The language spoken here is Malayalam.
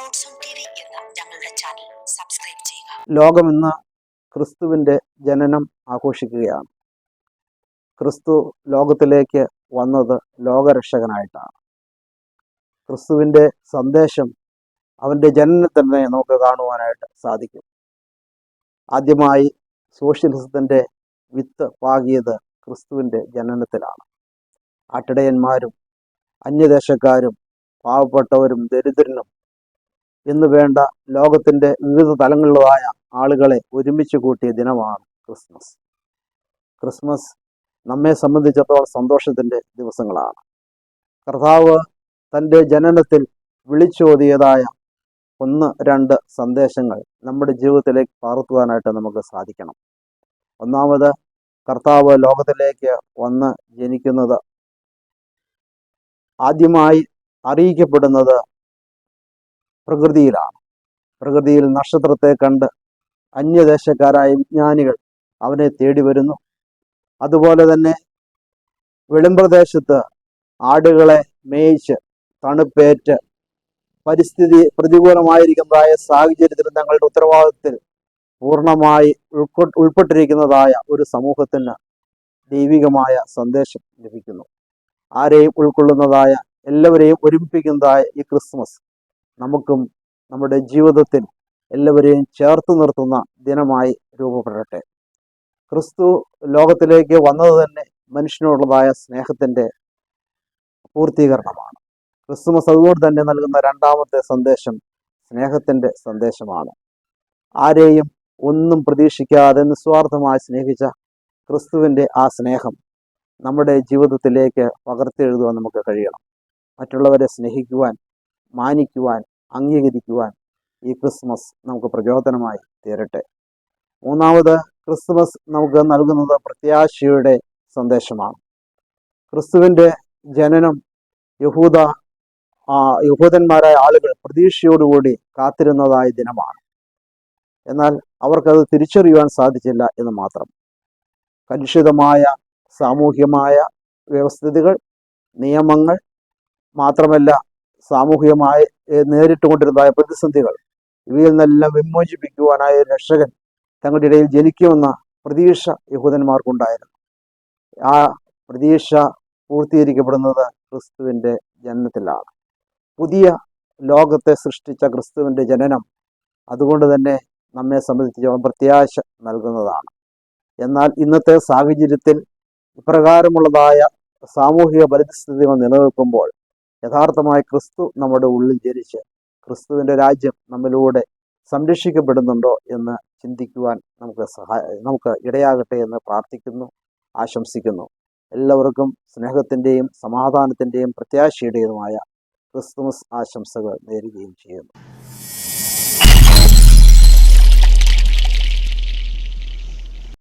ഗോഡ്സ് ഓൺ ടി വി എന്ന ഞങ്ങളുടെ ചാനൽ സബ്സ്ക്രൈബ് ചെയ്യുക. ലോകം ഇന്ന് ക്രിസ്തുവിന്റെ ജനനം ആഘോഷിക്കുകയാണ്. ക്രിസ്തു ലോകത്തിലേക്ക് വന്നത് ലോകരക്ഷകനായിട്ടാണ്. ക്രിസ്തുവിന്റെ സന്ദേശം അവന്റെ ജനനം തന്നെ നമുക്ക് കാണുവാനായിട്ട് സാധിക്കും. ആദ്യമായി സോഷ്യലിസത്തിന്റെ വിത്ത് പാകിയത് ക്രിസ്തുവിന്റെ ജനനത്തിലാണ്. ആട്ടിടയന്മാരും അന്യദേശക്കാരും പാവപ്പെട്ടവരും ദരിദ്രനും എന്ന് വേണ്ട ലോകത്തിന്റെ വിവിധ തലങ്ങളിലായ ആളുകളെ ഒരുമിച്ച് കൂട്ടിയ ദിനമാണ് ക്രിസ്മസ്. ക്രിസ്മസ് നമ്മെ സംബന്ധിച്ചിടത്തോളം സന്തോഷത്തിന്റെ ദിവസങ്ങളാണ്. കർത്താവ് തന്റെ ജനനത്തിൽ വിളിച്ചോതിയതായ ഒന്ന് രണ്ട് സന്ദേശങ്ങൾ നമ്മുടെ ജീവിതത്തിലേക്ക് പകർത്തുവാനായിട്ട് നമുക്ക് സാധിക്കണം. ഒന്നാമത് കർത്താവ് ലോകത്തിലേക്ക് വന്ന് ജനിക്കുന്നത് ആദ്യമായി അറിയിക്കപ്പെടുന്നത് പ്രകൃതിയിലാണ്. പ്രകൃതിയിൽ നക്ഷത്രത്തെ കണ്ട് അന്യദേശക്കാരായ വിജ്ഞാനികൾ അവനെ തേടി വരുന്നു. അതുപോലെ തന്നെ വെളിമ്പ്രദേശത്ത് ആടുകളെ മേയിച്ച് തണുപ്പേറ്റ് പരിസ്ഥിതി പ്രതികൂലമായിരിക്കുന്നതായ സാഹചര്യത്തിൽ തങ്ങളുടെ ഉത്തരവാദിത്തത്തിൽ പൂർണമായി ഉൾക്കൊ ഉൾപ്പെട്ടിരിക്കുന്നതായ ഒരു സമൂഹത്തിന് ദൈവികമായ സന്ദേശം ലഭിക്കുന്നു. ആരെയും ഉൾക്കൊള്ളുന്നതായ എല്ലാവരെയും ഒരുമിപ്പിക്കുന്നതായ ഈ ക്രിസ്മസ് നമുക്കും നമ്മുടെ ജീവിതത്തിൽ എല്ലാവരെയും ചേർത്ത് നിർത്തുന്ന ദിനമായി രൂപപ്പെടട്ടെ. ക്രിസ്തു ലോകത്തിലേക്ക് വന്നത് തന്നെ മനുഷ്യനോടുള്ളതായ സ്നേഹത്തിന്റെ പൂർത്തീകരണമാണ്. ക്രിസ്തുമസ് അതുകൊണ്ട് തന്നെ നൽകുന്ന രണ്ടാമത്തെ സന്ദേശം സ്നേഹത്തിന്റെ സന്ദേശമാണ്. ആരെയും ഒന്നും പ്രതീക്ഷിക്കാതെ നിസ്വാർത്ഥമായി സ്നേഹിച്ച ക്രിസ്തുവിന്റെ ആ സ്നേഹം നമ്മുടെ ജീവിതത്തിലേക്ക് പകർത്തെഴുതുവാൻ നമുക്ക് കഴിയണം. മറ്റുള്ളവരെ സ്നേഹിക്കുവാൻ മാനിക്കുവാൻ അംഗീകരിക്കുവാൻ ഈ ക്രിസ്മസ് നമുക്ക് പ്രചോദനമായി തീരട്ടെ. മൂന്നാമത് ക്രിസ്മസ് നമുക്ക് നൽകുന്നത് പ്രത്യാശയുടെ സന്ദേശമാണ്. ക്രിസ്തുവിന്റെ ജനനം യഹൂദ യഹൂദന്മാരായ ആളുകൾ പ്രതീക്ഷയോടുകൂടി കാത്തിരുന്നതായ ദിനമാണ്. എന്നാൽ അവർക്കത് തിരിച്ചറിയുവാൻ സാധിച്ചില്ല എന്ന് മാത്രം. കലുഷിതമായ സാമൂഹ്യമായ വ്യവസ്ഥിതികൾ നിയമങ്ങൾ മാത്രമല്ല സാമൂഹികമായി നേരിട്ടുകൊണ്ടിരുന്നതായ പ്രതിസന്ധികൾ ഇവയിൽ നിന്നെല്ലാം വിമോചിപ്പിക്കുവാനായ രക്ഷകൻ തങ്ങളുടെ ഇടയിൽ ജനിക്കുമെന്ന പ്രതീക്ഷ യഹൂദന്മാർക്കുണ്ടായിരുന്നു. ആ പ്രതീക്ഷ പൂർത്തീകരിക്കപ്പെടുന്നത് ക്രിസ്തുവിന്റെ ജനനത്തിലാണ്. പുതിയ ലോകത്തെ സൃഷ്ടിച്ച ക്രിസ്തുവിന്റെ ജനനം അതുകൊണ്ട് തന്നെ നമ്മെ സംബന്ധിച്ചിടത്തോളം പ്രത്യാശ നൽകുന്നതാണ്. എന്നാൽ ഇന്നത്തെ സാഹചര്യത്തിൽ ഇപ്രകാരമുള്ളതായ സാമൂഹിക പരിസ്ഥിതികൾ നിലനിൽക്കുമ്പോൾ യഥാർത്ഥമായി ക്രിസ്തു നമ്മുടെ ഉള്ളിൽ ജനിച്ച് ക്രിസ്തുവിന്റെ രാജ്യം നമ്മിലൂടെ സംരക്ഷിക്കപ്പെടുന്നുണ്ടോ എന്ന് ചിന്തിക്കുവാൻ നമുക്ക് സഹായ നമുക്ക് ഇടയാകട്ടെ എന്ന് പ്രാർത്ഥിക്കുന്നു ആശംസിക്കുന്നു. എല്ലാവർക്കും സ്നേഹത്തിന്റെയും സമാധാനത്തിന്റെയും പ്രത്യാശയുടേതുമായ ക്രിസ്തുമസ് ആശംസകൾ നേരുകയും ചെയ്യുന്നു.